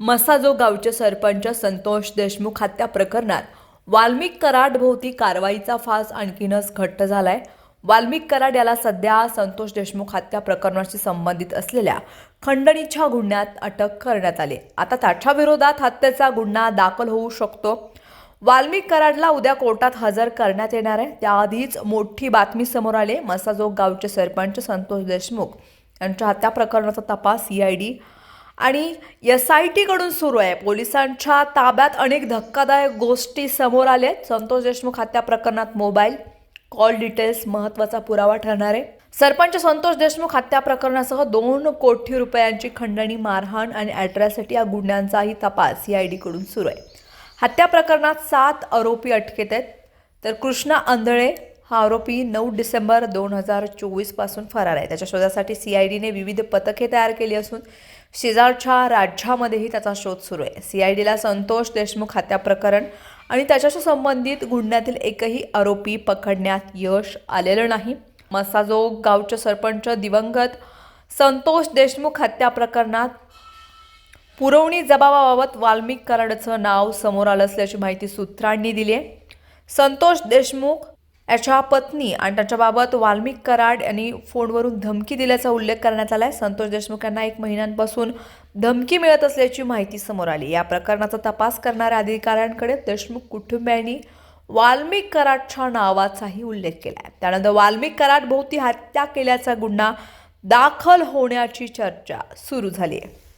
मसाजो गावचे सरपंच संतोष देशमुख हत्या प्रकरणात वाल्मिक कराड भोवती कारवाईचा फास आणखीनच घट्ट झालाय. वाल्मिक कराड याला सध्या संतोष देशमुख हत्या प्रकरणाशी संबंधित असलेल्या खंडणीच्या गुन्ह्यात अटक करण्यात आली. आता त्याच्या विरोधात हत्येचा गुन्हा दाखल होऊ शकतो. वाल्मिक कराडला उद्या कोर्टात हजर करण्यात येणार आहे. त्याआधीच मोठी बातमी समोर आली मसाजोग गावचे सरपंच संतोष देशमुख यांच्या हत्या प्रकरणाचा तपास सीआयडी आणि एस आय टीकडून सुरू आहे. पोलिसांच्या ताब्यात अनेक धक्कादायक गोष्टी समोर आल्या आहेत. संतोष देशमुख हत्या प्रकरणात मोबाईल कॉल डिटेल्स महत्त्वाचा पुरावा ठरणार आहे. सरपंच संतोष देशमुख हत्या प्रकरणासह दोन कोटी रुपयांची खंडणी मारहाण आणि ॲट्रॅसिटी या गुन्ह्यांचाही तपास ही आय डीकडून सुरू आहे. हत्या प्रकरणात सात आरोपी अटकेत आहेत. तर कृष्णा आंधळे हा आरोपी नऊ डिसेंबर दोन हजार चोवीसपासून फरार आहे. त्याच्या शोधासाठी सी आय डीने विविध पथके तयार केली असून शेजारच्या राज्यामध्येही त्याचा शोध सुरू आहे. सी आय डीला संतोष देशमुख हत्या प्रकरण आणि त्याच्याशी संबंधित गुन्ह्यातील एकही आरोपी पकडण्यात यश आलेलं नाही. मसाजोग गावचे सरपंच दिवंगत संतोष देशमुख हत्या प्रकरणात पुरवणी जबाबाबाबत वाल्मिक कराडचं नाव समोर आलं असल्याची माहिती सूत्रांनी दिली आहे. संतोष देशमुख याच्या पत्नी आणि त्याच्याबाबत वाल्मिक कराड यांनी फोनवरून धमकी दिल्याचा उल्लेख करण्यात आला आहे संतोष देशमुख यांना एक महिन्यांपासून धमकी मिळत असल्याची माहिती समोर आली. या प्रकरणाचा तपास करणाऱ्या अधिकाऱ्यांकडे देशमुख कुटुंबियांनी वाल्मिक कराडच्या नावाचाही उल्लेख केला आहे त्यानंतर वाल्मिक कराड भोवती हत्या केल्याचा गुन्हा दाखल होण्याची चर्चा सुरू झाली आहे